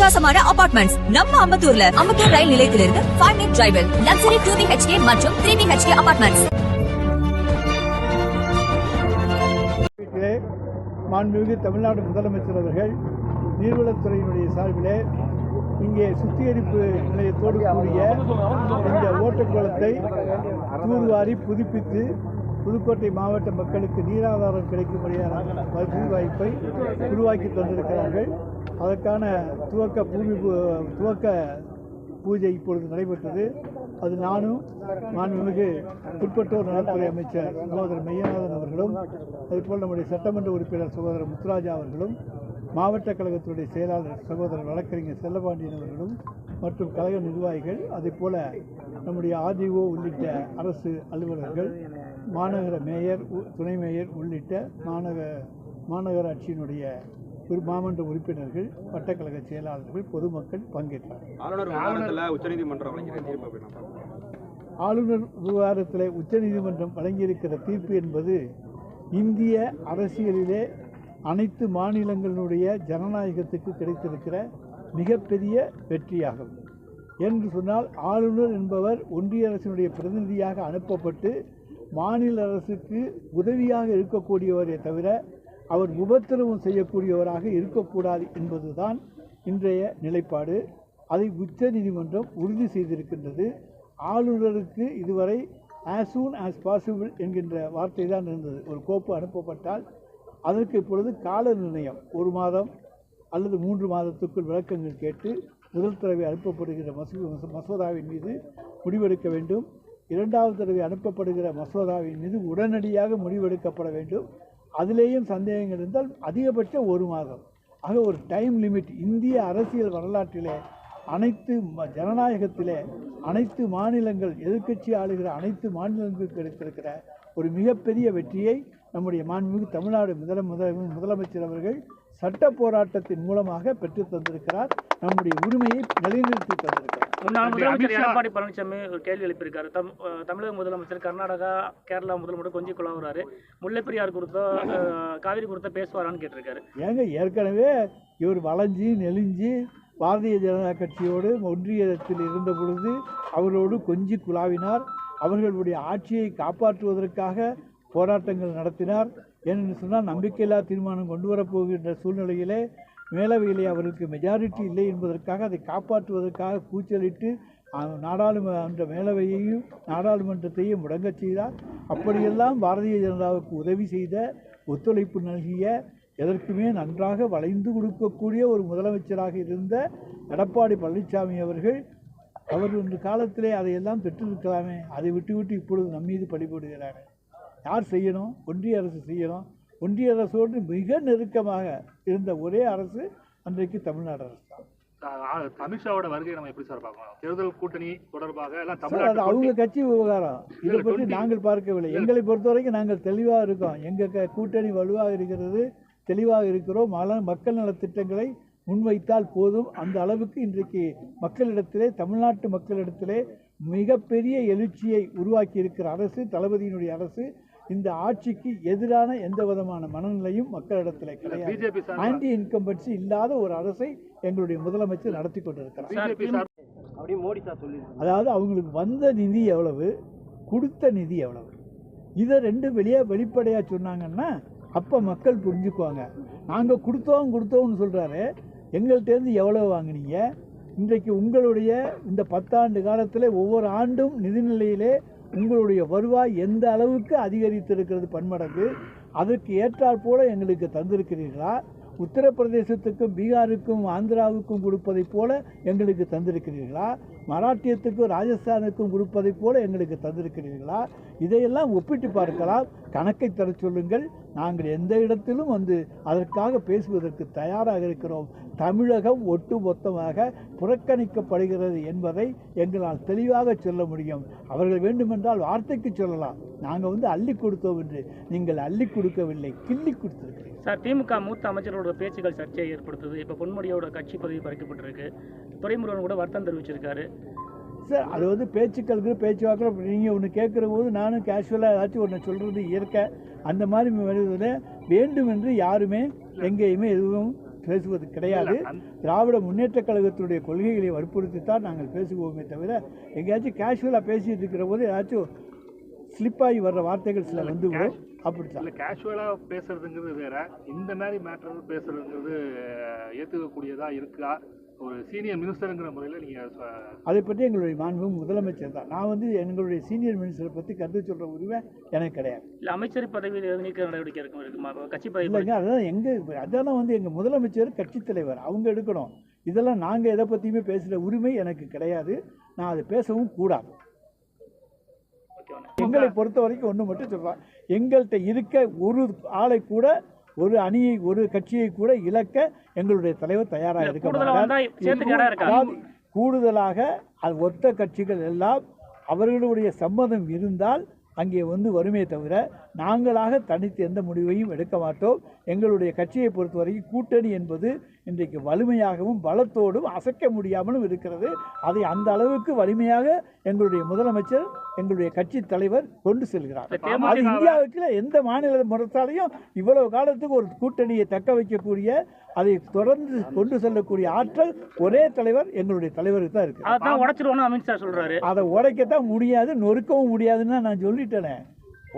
அட்டகாசமான அபார்ட்மெண்ட்ஸ் நம்ம அம்பத்தூர்ல அம்பத்தூர் ரயில் நிலையத்திலிருந்து ஃபைவ் மினிட் டிரைவில் லக்ஸரி டூ பிஹெச்கே மற்றும் த்ரீ பிஹெச்கே அபார்ட்மெண்ட்ஸ் மாண்புமிகு தமிழ்நாடு முதலமைச்சர் அவர்கள் நீர்வளத்துறையினுடைய சார்பிலே இங்கே சுத்திகரிப்பு நிலையத்தோடு கூடிய இந்த ஓட்டக்குளத்தை தூர்வாரி புதுப்பித்து புதுக்கோட்டை மாவட்ட மக்களுக்கு நீராதாரம் கிடைக்கும்படியான வசதி வாய்ப்பை உருவாக்கி தந்திருக்கிறார்கள். அதற்கான துவக்க பூமி துவக்க பூஜை இப்பொழுது நடைபெற்றது. அது நானும் மாண்புமிகு உட்பட்டோர் நலத்துறை அமைச்சர் சகோதரர் மெய்யநாதன் அவர்களும் அதேபோல் நம்முடைய சட்டமன்ற உறுப்பினர் சகோதரர் முத்துராஜா அவர்களும் மாவட்ட கழகத்துடைய செயலாளர் சகோதரர் வழக்கறிஞர் செல்லபாண்டியன் அவர்களும் மற்றும் கழக நிர்வாகிகள் அதேபோல நம்முடைய ஆர்டிஓ உள்ளிட்ட அரசு அலுவலர்கள் மாநகர மேயர் துணை மேயர் உள்ளிட்ட மாநகர மாநகராட்சியினுடைய ஒரு மாமன்ற உறுப்பினர்கள் வட்டக்கழக செயலாளர்கள் பொதுமக்கள் பங்கேற்றார்கள் ஆளுநர் விவகாரத்தில் உச்சநீதிமன்றம். ஆளுநர் விவகாரத்தில் வழங்கியிருக்கிற தீர்ப்பு என்பது இந்திய அரசியலிலே அனைத்து மாநிலங்களுடைய ஜனநாயகத்துக்கு கிடைத்திருக்கிற மிகப்பெரிய வெற்றியாகும் என்று சொன்னால் ஆளுநர் என்பவர் ஒன்றிய அரசினுடைய பிரதிநிதியாக அனுப்பப்பட்டு மாநில அரசுக்கு உதவியாக இருக்கக்கூடியவரே தவிர அவர் உபத்திரவம் செய்யக்கூடியவராக இருக்கக்கூடாது என்பதுதான் இன்றைய நிலைப்பாடு. அதை உச்ச நீதிமன்றம் உறுதி செய்திருக்கின்றது. ஆளுநருக்கு இதுவரை ஆஸ் சூன் ஆஸ் பாசிபிள் என்கின்ற வார்த்தை தான் இருந்தது. ஒரு கோப்பு அனுப்பப்பட்டால் அதற்கு இப்பொழுது கால நிர்ணயம். ஒரு மாதம் அல்லது மூன்று மாதத்துக்குள் விளக்கங்கள் கேட்டு முதல் தடவை அனுப்பப்படுகிற மசோ மசோதாவின் மீது முடிவெடுக்க வேண்டும். இரண்டாவது தடவை அனுப்பப்படுகிற மசோதாவின் மீது உடனடியாக முடிவெடுக்கப்பட வேண்டும். அதிலேயும் சந்தேகங்கள் இருந்தால் அதிகபட்சம் ஒரு மாதம். ஆக ஒரு டைம் லிமிட் இந்திய அரசியல் வரலாற்றிலே அனைத்து ஜனநாயகத்திலே அனைத்து மாநிலங்கள் எதிர்க்கட்சி ஆளுகிற அனைத்து மாநிலங்களுக்கு கிடைத்திருக்கிற ஒரு மிகப்பெரிய வெற்றியை நம்முடைய மாண்புமிகு தமிழ்நாடு முதல முதல முதலமைச்சர் அவர்கள் சட்ட போராட்டத்தின் மூலமாக பெற்றுத் தந்திருக்கிறார். நம்முடைய உரிமையை நிலைநிறுத்தி தந்திருக்கிறார். முன்னாள் முதலமைச்சர் எடப்பாடி பழனிசாமி ஒரு கேள்வி எழுப்பியிருக்காரு. தம் தமிழக முதலமைச்சர் கர்நாடகா கேரளா முதலமைச்சர் கொஞ்சம் குழாவுறாரு. முல்லைப்பெரியார் குறித்தோ அஹ் காவிரி குறித்தோ பேசுவாரான்னு கேட்டிருக்காரு. ஏங்க ஏற்கனவே இவர் வளைஞ்சி நெளிஞ்சு பாரதிய ஜனதா கட்சியோடு ஒன்றியத்தில் இருந்த பொழுது அவரோடு கொஞ்சி குழாவினார். அவர்களுடைய ஆட்சியை காப்பாற்றுவதற்காக போராட்டங்கள் நடத்தினார். ஏனென்று சொன்னால் நம்பிக்கையில்லா தீர்மானம் கொண்டு வரப்போகின்ற சூழ்நிலையிலே மேலவையிலே அவருக்கு மெஜாரிட்டி இல்லை என்பதற்காக அதை காப்பாற்றுவதற்காக கூச்சலிட்டு நாடாளுமன்ற மேலவையையும் நாடாளுமன்றத்தையும் முடங்கச் செய்தார். அப்படியெல்லாம் பாரதிய ஜனதாவுக்கு உதவி செய்த ஒத்துழைப்பு நல்கிய எதற்குமே நன்றாக வளைந்து கொடுக்கக்கூடிய ஒரு முதலமைச்சராக இருந்த எடப்பாடி பழனிசாமி அவர்கள் அவர் ஒன்று காலத்திலே அதையெல்லாம் பெற்றிருக்கலாமே அதை விட்டுவிட்டு இப்பொழுது நம் மீது யார் செய்யணும்? ஒன்றிய அரசு செய்யணும். ஒன்றிய அரசோடு மிக நெருக்கமாக இருந்த ஒரே அரசு அன்றைக்கு தமிழ்நாடு அரசு தான். அமித்ஷாவோட வருகை நம்ம எப்படி சார் பார்க்கலாம் தேர்தல் கூட்டணி தொடர்பாக எல்லாம் தமிழ்நாட்டு அவங்க கட்சி விவகாரம். இதை பற்றி 20 நாங்கள் பார்க்கவில்லை. எங்களை பொறுத்தவரைக்கும் நாங்கள் தெளிவாக இருக்கோம். எங்கள் க கூட்டணி வலுவாக இருக்கிறது தெளிவாக இருக்கிறோம். மக்கள் நலத் திட்டங்களை முன்வைத்தால் போதும். அந்த அளவுக்கு இன்றைக்கு மக்களிடத்திலே தமிழ்நாட்டு மக்களிடத்திலே மிகப்பெரிய எழுச்சியை உருவாக்கி இருக்கிற அரசு தளபதியினுடைய அரசு. இந்த ஆட்சிக்கு எதிரான எந்த விதமான மனநிலையும் மக்களிடத்திலே கிடையாது. ஆன்டி இன்கம்பன்சி இல்லாத ஒரு அரசை எங்களுடைய முதலமைச்சர் நடத்தி கொண்டிருக்கிறார். அதாவது அவங்களுக்கு வந்த நிதி எவ்வளவு கொடுத்த நிதி எவ்வளவு? இதை ரெண்டு வெளியே வெளிப்படையாக சொன்னாங்கன்னா அப்போ மக்கள் புரிஞ்சுக்குவாங்க. நாங்கள் கொடுத்தோம் கொடுத்தோம்னு சொல்கிறாரு எங்கள்கிட்டேருந்து எவ்வளவு வாங்குனீங்க? இன்றைக்கு உங்களுடைய இந்த பத்தாண்டு காலத்தில் ஒவ்வொரு ஆண்டும் நிதிநிலையிலே உங்களுடைய வருவாய் எந்த அளவுக்கு அதிகரித்திருக்கிறது பன்மடங்கு அதற்கு ஏற்றாற் போல எங்களுக்கு தந்திருக்கிறீர்களா? உத்தரப்பிரதேசத்துக்கும் பீகாருக்கும் ஆந்திராவுக்கும் கொடுப்பதைப் போல எங்களுக்கு தந்திருக்கிறீர்களா? மராட்டியத்துக்கும் ராஜஸ்தானுக்கும் கொடுப்பதைப் போல எங்களுக்கு தந்திருக்கிறீர்களா? இதையெல்லாம் ஒப்பிட்டு பார்க்கலாம். கணக்கை தர சொல்லுங்கள். நாங்கள் எந்த இடத்திலும் வந்து அதற்காக பேசுவதற்கு தயாராக இருக்கிறோம். தமிழகம் ஒட்டுமொத்தமாக புறக்கணிக்கப்படுகிறது என்பதை எங்களால் தெளிவாக சொல்ல முடியும். அவர்கள் வேண்டுமென்றால் வார்த்தைக்கு சொல்லலாம். நாங்கள் வந்து அள்ளி கொடுத்தோம் என்று நீங்கள் அள்ளி கொடுக்கவில்லை கிள்ளி கொடுத்திருக்கிறீர்கள். சார் திமுக மூத்த அமைச்சர்களோட பேச்சுகள் சர்ச்சையை ஏற்படுத்துது. இப்போ பொன்முடியோட கட்சி பதவி பறிக்கப்பட்டிருக்கு. துரைமுருகன் கூட வருத்தம் தெரிவிச்சிருக்காரு. சார் அது வந்து பேச்சுக்களுக்கு பேச்சுவாக்கில் நீங்கள் ஒன்று கேட்குற போது நானும் கேஷுவலாக ஏதாச்சும் ஒன்று சொல்கிறது இயற்கை. அந்த மாதிரி வேண்டும் என்று யாருமே எங்கேயுமே எதுவும் பேசுவது கிடையாது. திராவிட முன்னேற்றக் கழகத்தினுடைய கொள்கைகளை வற்புறுத்தி தான் நாங்கள் பேசுவோமே தவிர எங்கேயாச்சும் கேஷுவலாக பேசிட்டு இருக்கிற போது ஏதாச்சும் ஸ்லிப்பாகி வர்ற வார்த்தைகள் சில வந்து விடும் அப்படித்தான். இல்ல கேஷுவலா பேசுறதுங்கிறது வேற. இந்த மாதிரி மேட்டர் பேசுறதுங்கிறது அஹ், ஏத்துக்கக்கூடியதா இருக்கா? ஒரு சீனியர் மினிஸ்டருங்கிற முறையில் நீங்க சொ- அதை பற்றி எங்களுடைய மாண்பு முதலமைச்சர் தான். நான் வந்து எங்களுடைய சீனியர் மினிஸ்டரை பற்றி கருத்து சொல்கிற உரிமை எனக்கு கிடையாது. இல்ல அமைச்சர் பதவியில் நீக்க நடவடிக்கை இருக்கும் கட்சி பதவி இல்லைங்க அதான் எங்கள் அதெல்லாம் வந்து எங்கள் முதலமைச்சர் கட்சித் தலைவர் அவங்க எடுக்கணும். இதெல்லாம் நாங்கள் எதை பற்றியுமே பேசுகிற உரிமை எனக்கு கிடையாது. நான் அதை பேசவும் கூடாது. எங்களை பொறுத்த வரைக்கும் ஒன்று மட்டும் சொல்கிறேன் எங்கள்கிட்ட இருக்க ஒரு ஆளை கூட ஒரு அணியை ஒரு கட்சியை கூட இழக்க எங்களுடைய தலைவர் தயாராக இருக்க மாட்டார்? அதாவது கூடுதலாக அது ஒத்த கட்சிகள் எல்லாம் அவர்களுடைய சம்மதம் இருந்தால் அங்கே வந்து வருமே தவிர நாங்களாக தனித்து எந்த முடிவையும் எடுக்க மாட்டோம். எங்களுடைய கட்சியை பொறுத்தவரைக்கும் கூட்டணி என்பது இன்றைக்கு வலிமையாகவும் பலத்தோடும் அசைக்க முடியாமலும் இருக்கிறது. அதை அந்த அளவுக்கு வலிமையாக எங்களுடைய முதலமைச்சர் எங்களுடைய கட்சி தலைவர் கொண்டு செல்கிறார். அது இந்தியாவுக்கு எந்த மாநில முறைத்தாலையும் இவ்வளவு காலத்துக்கு ஒரு கூட்டணியை தக்க வைக்கக்கூடிய அதை தொடர்ந்து கொண்டு செல்லக்கூடிய ஆற்றல் ஒரே தலைவர் எங்களுடைய தலைவருக்கு தான் இருக்கு. அதான் உடைச்சிருவோம்னு அமித்ஷா சொல்றாரு. அதை உடைக்கத்தான் முடியாது நொறுக்கவும் முடியாதுன்னு தான் நான் சொல்லிட்டேனே.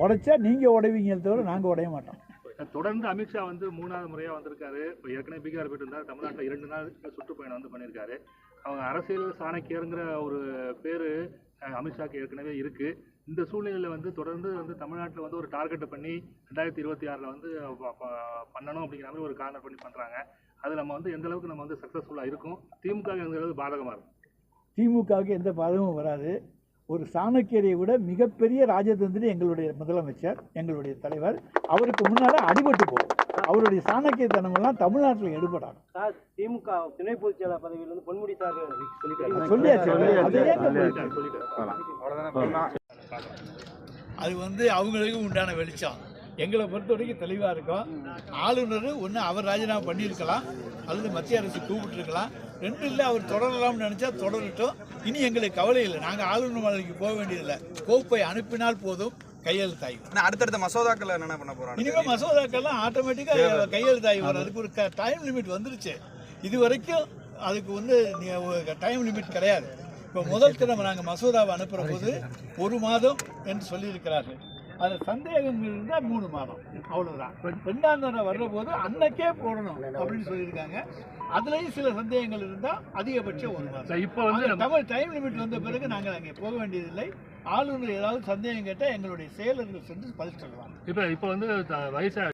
உடைச்சா நீங்க உடைவீங்க தவிர நாங்க உடைய மாட்டோம். தொடர்ந்து அமித்ஷா வந்து மூணாவது முறையாக வந்திருக்காரு. இப்போ ஏற்கனவே பீகார் போயிட்டு இருந்தார் தமிழ்நாட்டில் இரண்டு நாள் சுற்றுப்பயணம் வந்து பண்ணியிருக்காரு. அவங்க அரசியல் சாணக்கியருங்கிற ஒரு பேர் அமித்ஷாக்கு ஏற்கனவே இருக்குது இந்த சூழ்நிலையில் வந்து தொடர்ந்து வந்து தமிழ்நாட்டில் வந்து ஒரு டார்கெட்டை பண்ணி ரெண்டாயிரத்தி இருபத்தி ஆறில் வந்து பண்ணணும் அப்படிங்கிற மாதிரி ஒரு கார்னர் பண்ணி பண்ணுறாங்க அது நம்ம வந்து எந்த அளவுக்கு நம்ம வந்து சக்ஸஸ்ஃபுல்லாக இருக்கும்? திமுக எந்த அளவுக்கு பாதகமாக இருக்கும்? திமுகவுக்கு எந்த பாதகமும் வராது. ஒரு சாணக்கியரை விட மிகப்பெரிய ராஜதந்திரி எங்களுடைய முதலமைச்சர் எங்களுடைய தலைவர். அவருக்கு முன்னால அடிபட்டு போகும். அவருடைய சாணக்கியத்தனமெல்லாம் தமிழ்நாட்டில் எடுபடாது. சார் திமுக துணை பொதுச் செயலாளர் பதவியிலிருந்து பொன்முடி சார் சொல்லிட்டாரு. சொல்லியாச்சு அது வந்து அவங்களுக்கு உண்டான வெளிச்சம். எங்களை பொறுத்த வரைக்கும் தெளிவாக இருக்கும். ஆளுநர் ஒன்று அவர் ராஜினாமா பண்ணியிருக்கலாம். அல்லது மத்திய அரசு கூப்பிட்டுருக்கலாம். ரெண்டு இல்லை அவர் தொடரலாம்னு நினச்சா தொடரட்டும். இனி எங்களுக்கு கவலை இல்லை. நாங்கள் ஆளுநர் மாளிகைக்கு போக வேண்டியதில்லை. கோப்பை அனுப்பினால் போதும். கையெழுத்தாகி இன்னும் அடுத்தடுத்த மசோதாக்கள் என்னென்ன பண்ண போறாங்க? இனிமேல் மசோதாக்கள்லாம் ஆட்டோமேட்டிக்காக கையெழுத்தாகி வரும். அதுக்கு ஒரு டைம் லிமிட் வந்துருச்சு. இது வரைக்கும் அதுக்கு வந்து டைம் லிமிட் கிடையாது. இப்போ முதல் கிழமை நாங்கள் மசோதாவை அனுப்புகிற போது ஒரு மாதம் என்று சொல்லியிருக்கிறார்கள். அதில் சந்தேகங்கள் இருந்தால் மூணு மாதம். அவ்வளோதான் ரெண்டாம் தடவை வர்ற போது அன்னைக்கே போடணும் அப்படின்னு சொல்லியிருக்காங்க. அதுலேயும் சில சந்தேகங்கள் இருந்தால் அதிகபட்சம் ஒரு மாதம். இப்போ வந்து தமிழ் டைம் லிமிட் வந்த பிறகு நாங்கள் அங்கே போக வேண்டியதில்லை. ஆளுநர் ஏதாவது சந்தேகம் கேட்டால் எங்களுடைய செயலர்கள் சென்று பதில் சொல்லுவாங்க. இப்போ இப்போ வந்து த- வயசா